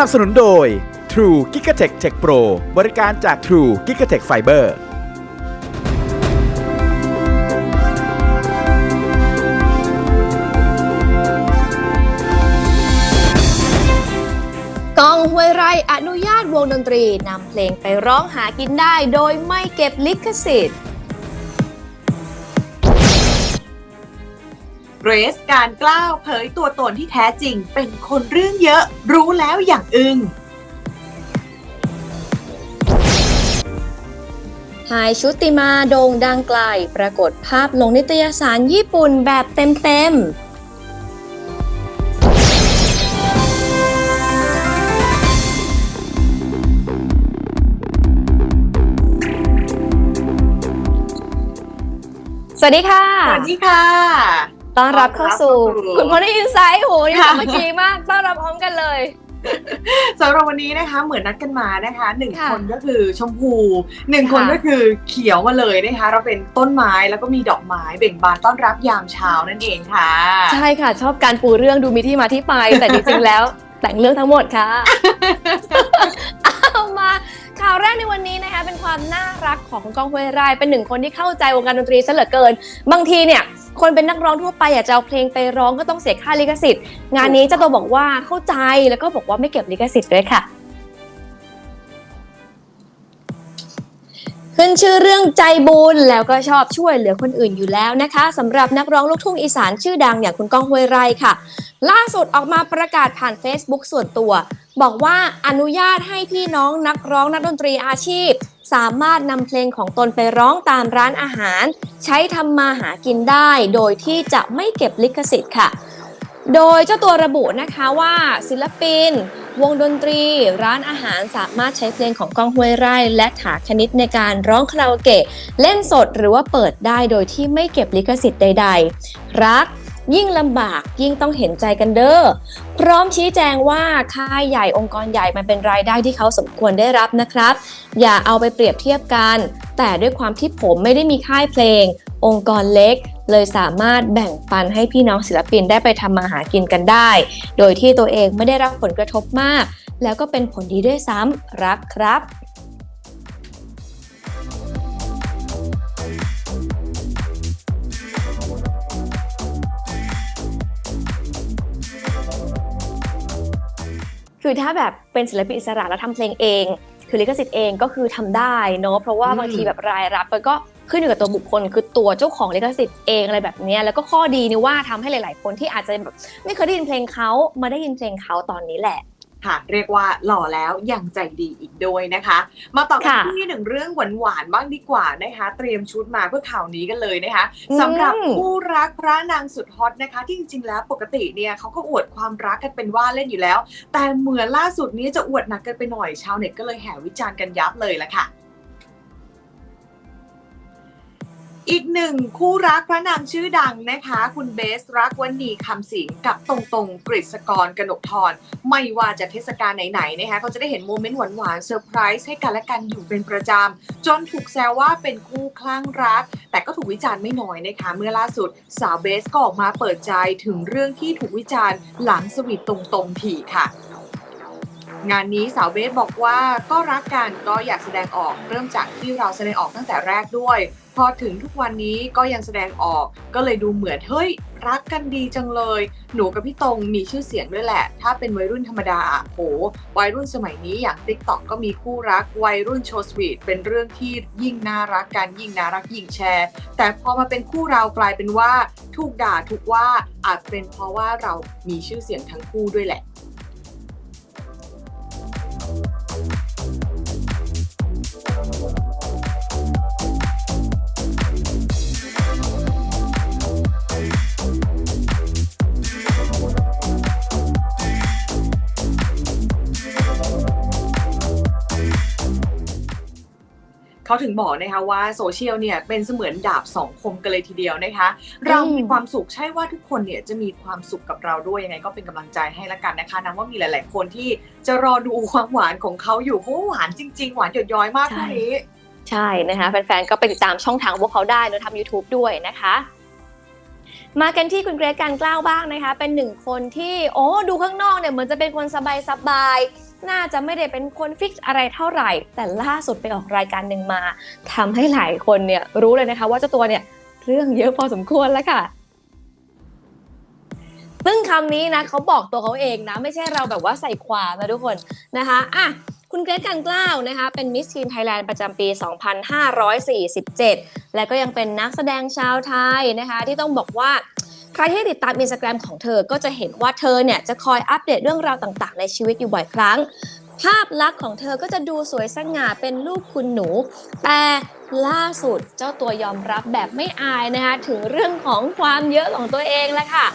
นับสนุนโดย True g i g a t e c h Tech Pro บริการจาก True g i g a t e c h Fiber กองห้วยไร่อนุญาตวงดนตรีนำเพลงไปร้องหากินได้โดยไม่เก็บลิขสิทธิ์ เกรซการกล้าวเผยตัวตนที่แท้จริง เป็นคนเรื่องเยอะ รู้แล้วอย่างอึงหายชุติมาโด่งดังไกล ปรากฏภาพลงนิตยสารญี่ปุ่นแบบเต็มๆสวัสดีค่ะ สวัสดีค่ะ ต้อนรับเข้าสู่ต้อนรับเข้าสู่ คุณพลอินไซต์โหนี่ค่ะสามัคคีมาก ต้อนรับพร้อมกันเลยสำหรับวันนี้นะคะเหมือนนัดกันมานะคะหนึ่งค่ะคนก็คือชมพูหนึ่งคนค่ะก็คือเขียวมาเลยนะคะ เราเป็นต้นไม้แล้วก็มีดอกไม้เบ่งบานต้อนรับยามเช้านั่นเองค่ะ ใช่ค่ะ ชอบการปูเรื่องดูมีที่มาที่ไป แต่จริงๆแล้วแต่งเรื่องทั้งหมดค่ะเอามาข่าวแรกในวันนี้นะคะเป็นความน่ารักของคุณก้องห้วยไร่เป็นหนึ่งคนที่เข้าใจวงการดนตรีซะเหลือเกิน บางทีเนี่ย คนเป็นนักร้องทั่วไปอยากจะเอาเพลงไปร้องก็ต้องเสียค่าลิขสิทธิ์ งานนี้เจ้าตัวบอกว่าเข้าใจแล้วก็บอกว่าไม่เก็บลิขสิทธิ์ด้วยค่ะ ขึ้นชื่อเรื่องใจบุญแล้วก็ชอบช่วยเหลือคนอื่นอยู่แล้วนะคะสำหรับนักร้องลูกทุ่งอีสานชื่อดังอย่างคุณก้องห้วยไร่ค่ะ ล่าสุดออกมาประกาศผ่าน Facebook ส่วนตัว บอกว่าอนุญาตให้พี่น้องนักร้องนักดนตรีอาชีพ สามารถนำเพลงของตนไปร้องตามร้านอาหาร ใช้ทำมาหากินได้ โดยที่จะไม่เก็บลิขสิทธิ์ค่ะ โดยเจ้าตัวระบุนะคะว่าศิลปิน วงดนตรี ร้านอาหารสามารถใช้เพลงของก้องห้วยไร่ และถาคณิตในการร้องคาราโอเกะเล่นสดหรือว่าเปิดได้โดยที่ไม่เก็บลิขสิทธิ์ใด ๆ รัก ยิ่งลำบากยิ่งต้องเห็นใจกันเด้อ พร้อมชี้แจงว่าค่ายใหญ่องค์กรใหญ่มันเป็นรายได้ที่เขาสมควรได้รับนะครับ อย่าเอาไปเปรียบเทียบกัน แต่ด้วยความที่ผมไม่ได้มีค่ายเพลง องค์กรเล็ก เลยสามารถแบ่งปันให้พี่น้องศิลปินได้ไปทำมาหากินกันได้ โดยที่ตัวเองไม่ได้รับผลกระทบมาก แล้วก็เป็นผลดีด้วยซ้ำรักครับ คือถ้าแบบเป็นศิลปินอิสระแล้วทำเพลงเอง คือลิขสิทธิ์เองก็คือทำได้เนอะเพราะว่าอืมบางทีแบบรายรับมันก็ขึ้นอยู่กับตัวบุคคล คือตัวเจ้าของลิขสิทธิ์เองอะไรแบบเนี้ยแล้วก็ข้อดีนี่ว่าทำให้หลาย ๆ คนที่อาจจะแบบไม่เคยได้ยินเพลงเขามาได้ยินเพลงเขาตอนนี้แหละ ค่ะ เรียกว่าหล่อแล้วยังใจดีอีกด้วยนะคะ มาต่อกันค่ะที่หนึ่งเรื่องหวานๆบ้างดีกว่านะคะ เตรียมชุดมาเพื่อข่าวนี้กันเลยนะคะอืมสำหรับคู่รักพระนางสุดฮอตนะคะ ที่จริงๆแล้วปกติเนี่ยเขาก็อวดความรักกันเป็นว่าเล่นอยู่แล้ว แต่เหมือนล่าสุดนี้จะอวดหนักกันไปหน่อยชาวเน็ตก็เลยแห่วิจารณ์กันยับเลยละค่ะ อีกหนึ่งคู่รักพระนางชื่อดังนะคะ คุณเบสรักวันนีคำสิงกับตรงตรงกฤษกรกนกทรไม่ว่าจะเทศกาลไหนๆนะคะก็จะได้เห็นโมเมนต์หวานๆเซอร์ไพรส์ให้กันและกันอยู่เป็นประจำ จนถูกแซวว่าเป็นคู่คลั่งรัก แต่ก็ถูกวิจารณ์ไม่น้อยนะคะ เมื่อล่าสุดสาวเบสก็ออกมาเปิดใจถึงเรื่องที่ถูกวิจารณ์หลังสวีทตรงๆถี่ค่ะ งานนี้สาวเบสบอกว่าก็รักกันก็อยากแสดงออกเริ่มจากที่เราแสดงออกตั้งแต่แรกด้วย พอถึงทุกวันนี้ก็ยังแสดงออกก็เลยดูเหมือนเฮ้ย รักกันดีจังเลย หนูกับพี่ตรงมีชื่อเสียงด้วยแหละ ถ้าเป็นวัยรุ่นธรรมดาอะโหวัยรุ่นสมัยนี้อย่าง t ิ k t o k ก็มีคู่รักวัยรุ่นโชว์สวีทเป็นเรื่องที่ยิ่งน่ารักกันยิ่งน่ารักยิ่งแชร์ แต่พอมาเป็นคู่เรากลายเป็นว่าถูกด่าถูกว่าอาจเป็นเพราะว่าเรามีชื่อเสียงทั้งคู่ด้วยแหละ เขาถึงบอกนะคะว่าโซเชียลเนี่ยเป็นเสมือนดาบสองคมกันเลยทีเดียวนะคะ เรามีความสุขใช่ว่าทุกคนเนี่ยจะมีความสุขกับเราด้วยยังไงก็เป็นกำลังใจให้ละกันนะคะนับว่ามีหลาย ๆ คนที่จะรอดูความหวานของเขาอยู่เพราะว่าหวานจริง ๆ หวานหยดย้อยมากใช่คู่นี้ ใช่นะคะแฟน ๆ ก็ไปติดตามช่องทางของพวกเขาได้แล้วทำ YouTube ด้วยนะคะมากันที่คุณเกรซการกล้าวบ้างนะคะ เป็นหนึ่งคนที่ โอ้ดูข้างนอกเนี่ยเหมือนจะเป็นคนสบายสบายๆ น่าจะไม่ได้เป็นคนฟิกอะไรเท่าไหร่ แต่ล่าสุดไปออกรายการหนึ่งมาทำให้หลายคนเนี่ยรู้เลยนะคะ ว่าเจ้าตัวเนี่ยเรื่องเยอะพอสมควรแล้วค่ะซึ่งคำนี้นะเขาบอกตัวเขาเองนะ ไม่ใช่เราแบบว่าใส่ความนะทุกคนนะคะอะคุณเกรซกันกล้าวนะคะเป็นมิสทีนไทยแลนด์ประจำปี 2547 และก็ยังเป็นนักแสดงชาวไทยนะคะ ที่ต้องบอกว่า ใครที่ติดตามอินสตาแกรมของเธอก็จะเห็นว่าเธอเนี่ยจะคอยอัปเดตเรื่องราวต่างๆ ในชีวิตอยู่บ่อยครั้ง ภาพลักษณ์ของเธอก็จะดูสวยสง่าเป็นลูกคุณหนู แต่ล่าสุดเจ้าตัวยอมรับแบบไม่อายนะคะถึงเรื่องของความเยอะของตัวเองแล้วค่ะ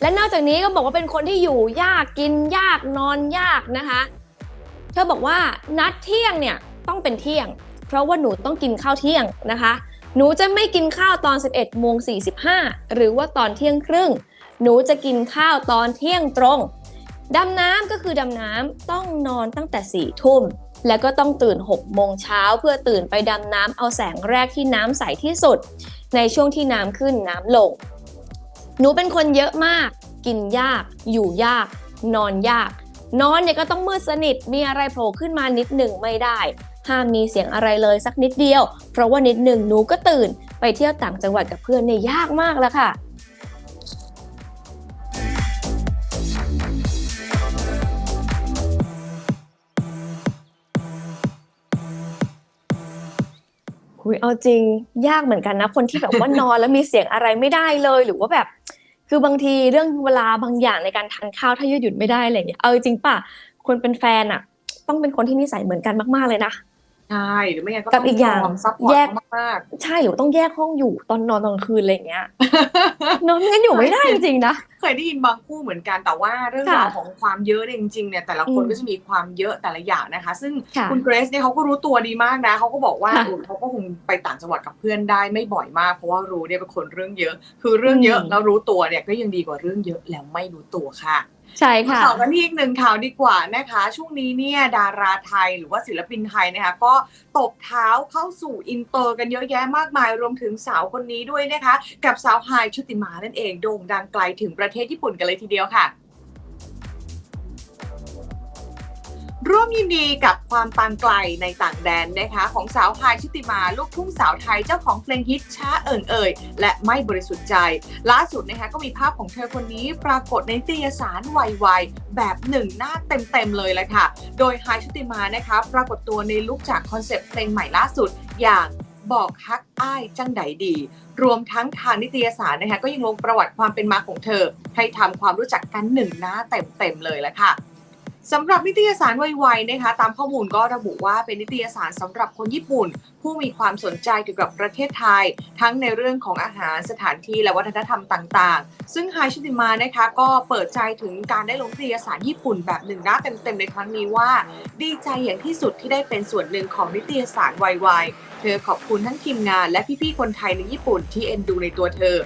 และนอกจากนี้ก็บอกว่าเป็นคนที่อยู่ยากกินยากนอนยากนะคะ เธอบอกว่านัดเที่ยงเนี่ยต้องเป็นเที่ยง เพราะว่าหนูต้องกินข้าวเที่ยงนะคะ หนูจะไม่กินข้าวตอน 11โมง45 หรือว่าตอนเที่ยงครึ่ง หนูจะกินข้าวตอนเที่ยงตรง ดำน้ำก็คือดำน้ำต้องนอนตั้งแต่4ี่ทุ่ม แล้วก็ต้องตื่น6โมงเช้าเพื่อตื่นไปดำน้ำเอาแสงแรกที่น้ำใสที่สุด ในช่วงที่น้ำขึ้นน้ำลง หนูเป็นคนเยอะมาก กินยาก อยู่ยาก นอนยาก นอนเนี่ยก็ต้องมืดสนิทมีอะไรโผล่ขึ้นมานิดหนึ่งไม่ได้ห้ามมีเสียงอะไรเลยสักนิดเดียว เพราะว่านิดหนึ่งหนูก็ตื่น ไปเที่ยวต่างจังหวัดกับเพื่อนเนี่ยยากมากแล้วค่ะหุยเอาจริงยากเหมือนกันนะ คนที่แบบว่านอนแล้วมีเสียงอะไรไม่ได้เลย หรือว่าแบบ คือบางทีเรื่องเวลาบางอย่างในการทานข้าวถ้ายืดหยุ่นไม่ได้อะไรอย่างเงี้ยเอาจริงป่ะคนเป็นแฟนอะต้องเป็นคนที่นิสัยเหมือนกันมากๆเลยนะ ใช่หรือไม่งั้นก็กับอีกอย่างซัพพอร์แยตกมากใช่หรือต้องแยกห้องอยู่ตอนนอนตอนกลางคืนอะไรอย่างเงี้ยๆนอนไม่งั้นอยู่ไม่ได้จริงๆนะเคยได้ยินบางคู่เหมือนกันแต่ว่าเรื่องค่ะราวของความเยอะเนี่ยจริงๆเนี่ยแต่ละคนอืมก็จะมีความเยอะแต่ละอย่างนะคะ ซึ่งค่ะคุณเกรซเนี่ยเขาก็รู้ตัวดีมากนะเขาก็บอกว่าค่ะเออเขาก็คงไปต่างจังหวัดกับเพื่อนได้ไม่บ่อยมาก เพราะว่ารู้เนี่ยเป็นคนเรื่องเยอะ คือเรื่องเยอะอืมแล้วรู้ตัวเนี่ยก็ยังดีกว่าเรื่องเยอะแล้วไม่รู้ตัวค่ะ ใช่มาค่ะต่อกันที่อีกหนึ่งข่าวดีกว่านะคะ ช่วงนี้เนี่ยดาราไทยหรือว่าศิลปินไทยนะคะก็ตบเท้าเข้าสู่อินเตอร์กันเยอะแยะมากมายรวมถึงสาวคนนี้ด้วยนะคะ กับสาวไฮชุติมานั่นเองโด่งดังไกลถึงประเทศญี่ปุ่นกันเลยทีเดียวค่ะ ร่วมยินดีกับความปานไกลในต่างแดนนะคะของสาวไฮายชุติมาลูกทุ่งสาวไทยเจ้าของเพลงฮิตช้าเอิงเอ่ยและไม่บริสุทธิ์ใจ ล่าสุดนะคะก็มีภาพของเธอคนนี้ปรากฏในนิตยสารวัยๆแบบหนึ่งหน้าเต็มๆเลยแหละค่ะ โดยไฮายชุติมานะคะปรากฏตัวในลุคจากคอนเซปต์เพลงใหม่ล่าสุดอย่างบอกฮักอ้ายจังใดดี รวมทั้งทางนิตยสารนะคะก็ยังลงประวัติความเป็นมาของเธอ ให้ทำความรู้จักกันหนึ่งหน้าเต็มๆเลยแหละค่ะ สำหรับนิตยสารวัยๆนะคะ ตามข้อมูลก็ระบุว่าเป็นนิตยสารสำหรับคนญี่ปุ่น ผู้มีความสนใจเกี่ยวกับประเทศไทย ทั้งในเรื่องของอาหารสถานที่และวัฒนธรรมต่างๆ ซึ่งไฮชุติมานะคะก็เปิดใจถึงการได้ลงนิตยสารญี่ปุ่นแบบหนึ่งหน้าเต็มๆในครั้งนี้ว่า ดีใจอย่างที่สุดที่ได้เป็นส่วนหนึ่งของนิตยสารวัยๆเธอขอบคุณทั้งทีมงานและพี่ๆคนไทยในญี่ปุ่นที่เอ็นดูในตัวเธอ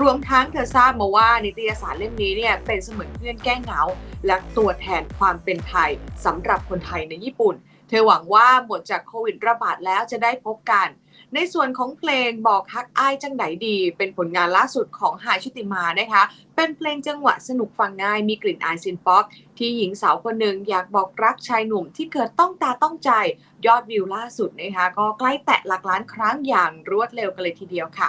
รวมทั้งเธอทราบมาว่านิตยสารเล่มนี้เนี่ยเป็นเสมือนเพื่อนแก้เหงา และตัวแทนความเป็นไทยสำหรับคนไทยในญี่ปุ่น เธอหวังว่าหมดจากโควิดระบาดแล้วจะได้พบกัน ในส่วนของเพลงบอกฮักอ้ายจังไหนดี เป็นผลงานล่าสุดของหายชุติมานะคะ เป็นเพลงจังหวะสนุกฟังง่ายมีกลิ่นอายซินป๊อปที่หญิงสาวคนหนึ่งอยากบอกรักชายหนุ่มที่เกิดต้องตาต้องใจยอดวิวล่าสุดนะคะก็ใกล้แตะหลักล้านครั้งอย่างรวดเร็วกันเลยทีเดียวค่ะ